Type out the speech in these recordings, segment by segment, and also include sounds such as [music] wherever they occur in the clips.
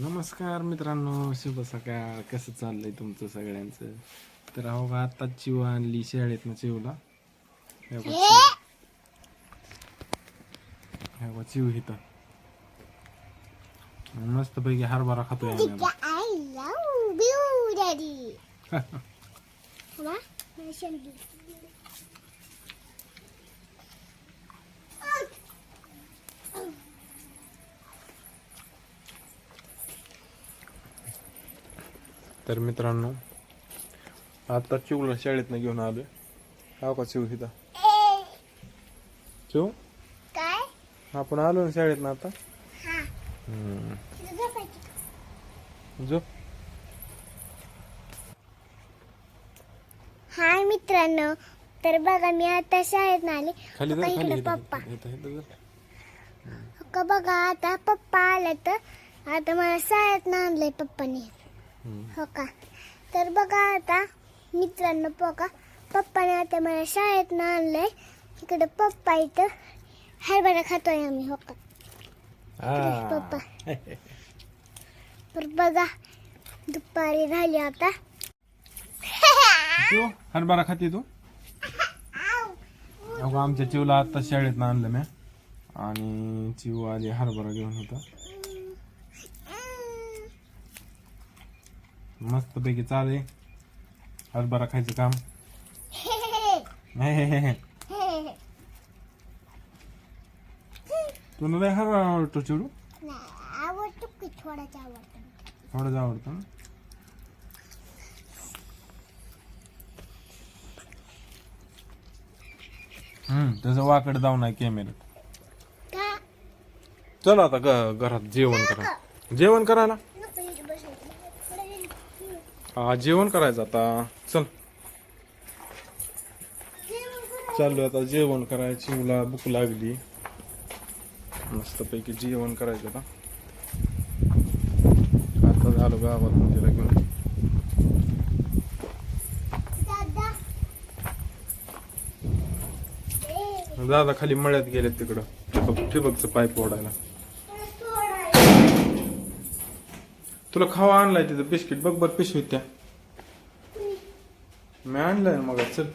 नमस्कार मित्रांनो शुभ सकाळ कसं चाललंय तुमचं सगळ्यांचं तर अहो का आत्ताच चिव आणली शाळेतनं चिवला हे बघ चिव. हे बघ चिव इथं मस्त पैकी हरभरा खातोय आम्ही आता. I love you, Daddy. Mama, my shandy. तर मित्रांनो आता चिवला शाळेतनं घेऊन आलोय. हा का चिव इथं चिव? काय? आपण आलो ना आता? हा. हम्म. तुझं पाहिजे जो हाय मित्रांनो तर बघा मी आता शाळेत आले. खाली पप्पा खाली. का बघा आता पप्पा आले तर आता मला शाळेत आणलंय पप्पाने. हो का? तर बघा आता मित्रांनो बघा. पप्पाने आता मला शाळेत आणलंय. इकडे पप्पा इथं हरभरा खातोय आम्ही हो का. पप्पा. तर बघा दुपारी झाली आता. चिव हरभरा खाते तू? अगं आमच्या चिवला आता शाळेत आणलं मी आणि चिव आली हरभरा घेऊन होता मस्त पैकी चाले हरभरा खायचं काम. तुला लय हरभरा आवडतो चिडू? आवडतो की थोडाच आवडतो थोडंच आवडतं ना? हम्म त्याचं वाकड जाऊ नाही कॅमेऱ्यात चल आता घरात जेवण करा. जेवण करायला. हा जेवण करायचं आता. चल. चालू आता जेवण करायची मला भूक लागली. मस्तपैकी जेवण करायचं आता. आता झालो गावात तिला घेऊन दादा. खाली मळ्यात गेले तिकडं. ठिबक ठिबकचं पाईप ओढायला थोडा तुला खावा आणलाय तिथं बिस्किट. बघ बर पिशवीत त्या. मी आणलंय मग चल.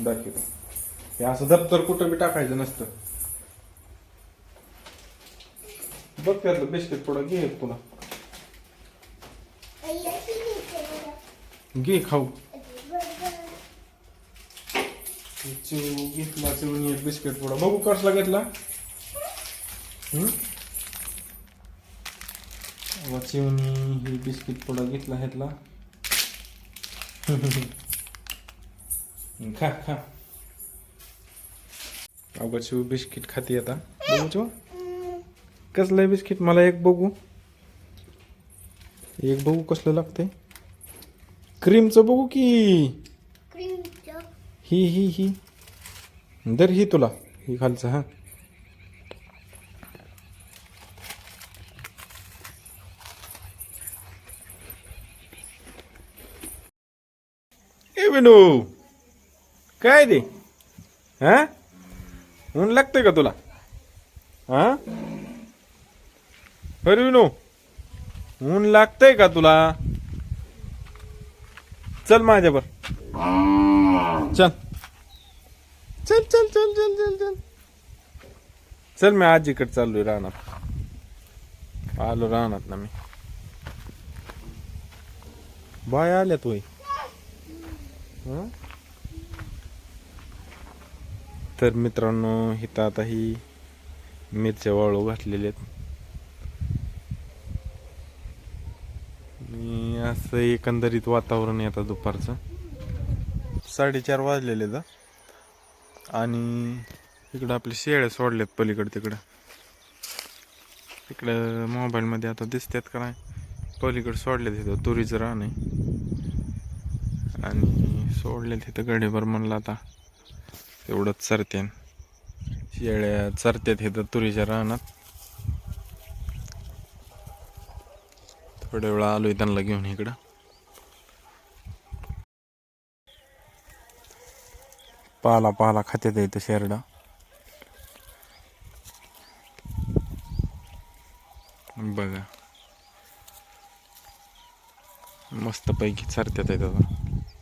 दाखवतो. हे असं दप्तर कुठं बी टाकायचं नसतं. बघ त्यातलं बिस्किट थोडं घे तुला घे खाऊ. घेतला बिस्किट पुढं. बघू कसला घेतला. हम्म? चिवणी ही बिस्किट पुढं घेतला घेतला खा खा. अगं चिव बिस्किट खाती आता. बघू चिव कसलं आहे बिस्किट? मला एक बघू. एक बघू कसलं लागतंय. क्रीमचं बघू की. ही ही ही. दर ही तुला. ही खालचं हा. ए विनू? काय दे हा? ऊन लागतंय का तुला? हा? अरे विनू ऊन लागतंय का तुला? चल माझ्यावर. चल. चल चल चल चल चल चल. चल मी आजीकडे चाललोय रानात. आलो राहणार ना मी. बाय आल्या तू तर मित्रांनो इथं आता ही मिरच्या वाळू घातलेल्या आहेत. आणि असं एकंदरीत वातावरण आहे आता दुपारचं. साडेचार वाजलेले तर आणि इकडं आपले शेळ्या सोडल्यात पलीकडे तिकडं. इकडं मोबाईलमध्ये आता दिसतात का नाही? पलीकडे सोडले तिथं तुरीचं रान आहे. आणि सोडले तिथं गडीभर म्हणलं आता. एवढंच चरतेन. शेळ्या चरत्यात इथं तुरीच्या रानात. थोड्या वेळा आलोय त्यांना घेऊन इकडं. पाला पाला खात्यात येतं शेरडा. बघा. मस्त पैकी चरत्यात येतात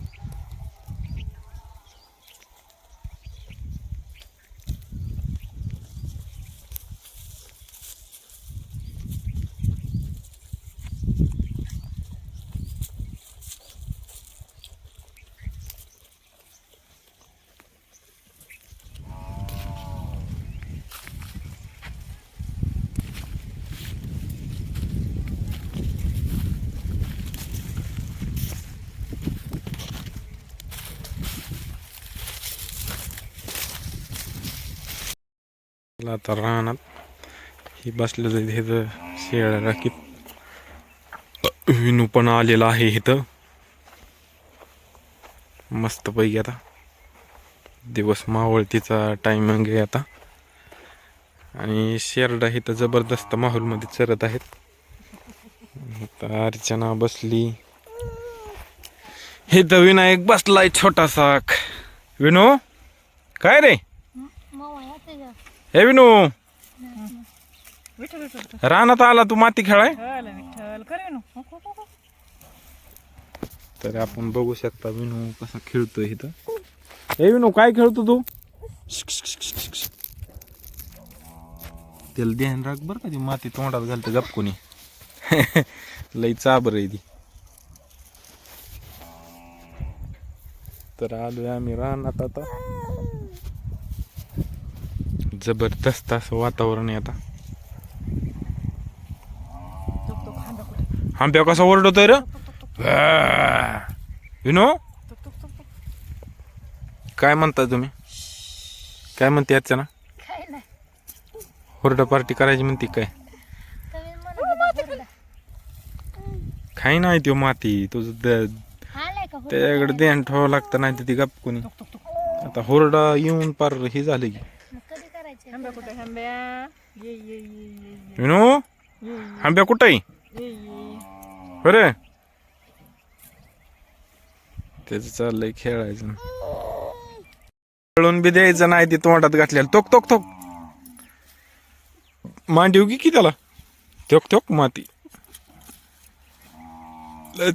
आता रानात. ही बसलं जाईल हे शेळ्या राखीत विनू पण आलेला आहे इथं. मस्त पैकी आता. दिवस मावळतीचा टायमिंग आहे आता. आणि शेरडा इथं जबरदस्त माहोलमध्ये चरत आहेत. आता अर्चना बसली. हे तर विनायक बसलाय छोटासा. विनो काय रे? हे विनू विठ्ठल विठ्ठल रानात आला तू माती खेळाय? विठ्ठल विठ्ठल. करे नो हो, हो, हो, हो. तर आपण बघू शकता विनू कसा खेळतोय इथं. हे विनू काय खेळतो तू? त्याला ध्यान राख बरं का ती माती तोंडात घालते गपकुनी [laughs] लई चाबर आहे ती. तर आलोय आम्ही रानात आता. जबरदस्त असं वातावरण आहे आता. तुक आंब्या कसा ओरडतोय रे? विनो? नो काय म्हणता तुम्ही? काय म्हणते याच्या ना? काय हुरडा पार्टी करायची म्हणते काय? काही नाही तो माती तुझं द- त्याच्याकडे ध्यान ठेवावं लागतं नाही तर ती गप कोणी. आता हुरडा येऊन पार हे झालं की मग कधी करायचे हांब्या कुठे? हांब्या. ये ये ये ये ये. विनो? ये आंब्या कुठं आहे? ये ये. बरे त्याच चाललंय खेळायचं. खेळून बी द्यायचं नाही ते तोंडात घातलेलं. तोक तोक तोक मांडीव की की त्याला? तोक तोक माती.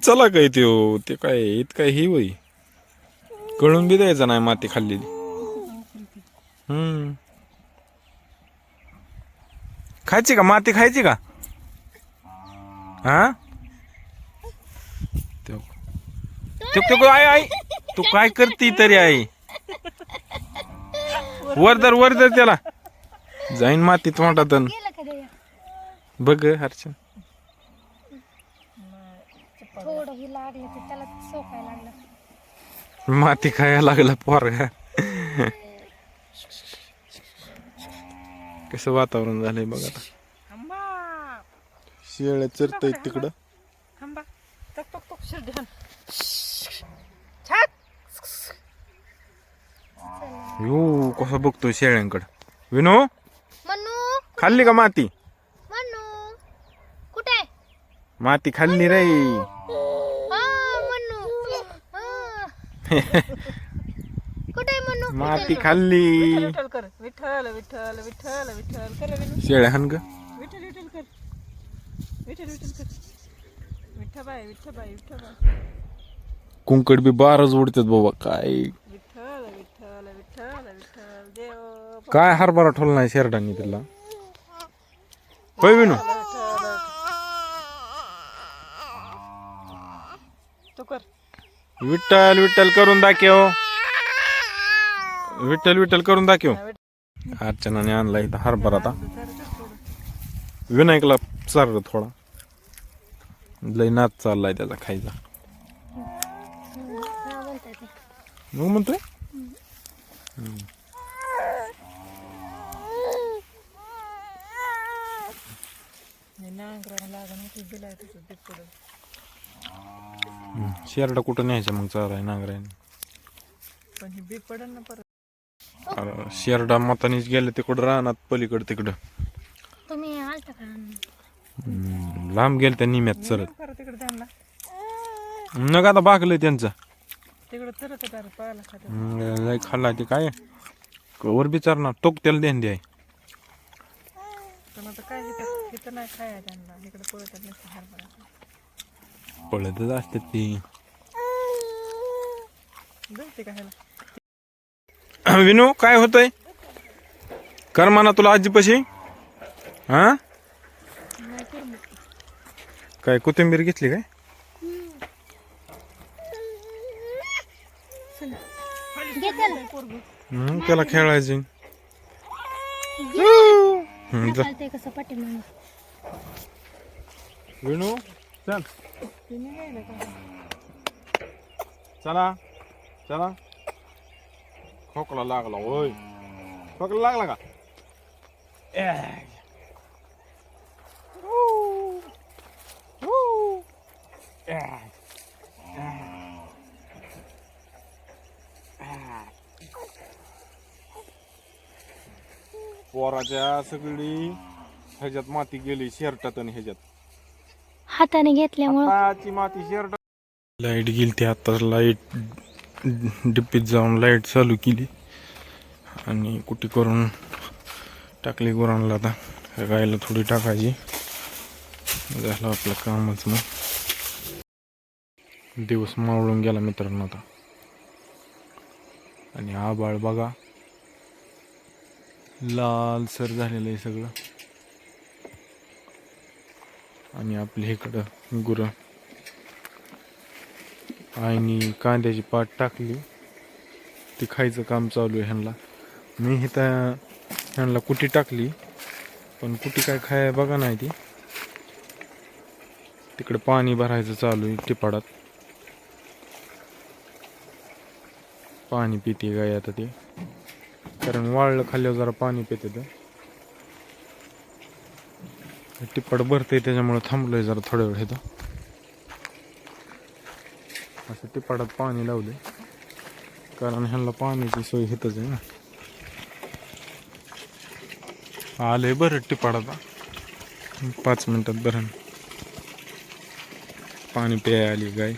चला काय ते ते काय इतका ही होई कळून बी द्यायचं नाही माती खाल्लेली. हम्म. खायची का? माती खायची का? हा? तो आई आई. तू काय करती तरी आई? वरदर वरदर त्याला. जाईन माती तोंडात बघ हर्षन. लागलं माती खायला लागला पोरगा. कसं वातावरण झालंय बघ आता. हांबा शेळ्या चरतय तिकडं. यो कसं बघतोय शेळ्यांकडं. विनो? मनू? खाल्ली का माती? मनू? कुठे? माती खाल्ली रे. हा मनू. हा. [laughs] कुठे मनू? माती खाल्ली. विठ्ठल कर. विठ्ठल विठ्ठल विठ्ठल विठ्ठल करे शेळ्या हान ग. विठ्ठल विठ्ठल कर. विठ्ठल विठ्ठल कर. विठ्ठबाई विठ्ठबाई विठ्ठबाई कुंकड बी बारच उडतात बाबा काय? विठ्ठल विठ्ठल विठ्ठल विठ्ठल देव. काय हरभरा ठोल नाही शेरडांनी त्याला होय विनू? तू कर. विठ्ठल विठ्ठल करून दाखव. विठ्ठल विठ्ठल करून दाखव. अर्चनाने आणला इथं हरभरा आता. विनायकला चार थोडा. लय नाच चाललाय त्याचा खायचा. मग म्हणतोय? शेरडा कुठं न्यायचं मग चाराय नांगरायने पण बीक पडेल ना परत. अरे, शेरडा मतानीच गेले तिकडं राहणार पलीकडं तिकडं. तुम्ही आलता का? हम्म, लांब गेल त्या निम्यात चरत. खरं तिकडे त्यांना. नग आता बागलंय त्यांचं. तिकडे चरत होता रे पाहायला खात्या हम्म, लय खाल्ला ते काय? वर बिचारणार टोक त्याला देन द्याय. पण आता काय इथं इथं नाही खाया त्यांना. इकडे पळत नसतं हरभरा. पळतच असते ती. जायचे का ह्याला. विनू काय होतंय कर म्हणा तुला आजीपाशी हा काय कोथिंबीर घेतली काय त्याला. पोरगं. हम्म, त्याला हम्म, जा. चालतंय कसं विनू चल चला चला खोकला लागला होय. खोकला लागला का. पोराच्या सगळी ह्याच्यात माती गेली शर्टात आणि ह्याच्यात. हाताने घेतल्यामुळं. आताची माती शर्ट लाइट गेली ती आता लाइट डिप्पीत जाऊन लाइट चालू केली. आणि कुठे करून टाकली गुरांना आता. गायला थोडी टाकायची. झालं आपलं कामच मग. दिवस मावळून गेला मित्रांनो आता. आणि आबाळ बघा. लालसर झालेलं आहे सगळं. आणि आपल्या इकडं गुरं. आणि कांद्याची पाट टाकली. ती खायचं काम चालू आहे ह्यांना मी इथं ह्यांना कुटी टाकली. पण कुटी काय खाय बघा नाही ती. तिकडं पाणी भरायचं चालू आहे टिपाडात. पाणी पिते गाय आता ते. कारण वाळलं खाल्ल्यावर जरा पाणी पिते तर टिप्पड भरते त्याच्यामुळे थांबलोय जरा थोड्या वेळ इथं. असं टिपाडात पाणी लावले कारण ह्यांना पाण्याची सोय हितच आहे ना. आले बरं टिपाडात. पाच मिनिटात बरं. पाणी प्याय आली गाय.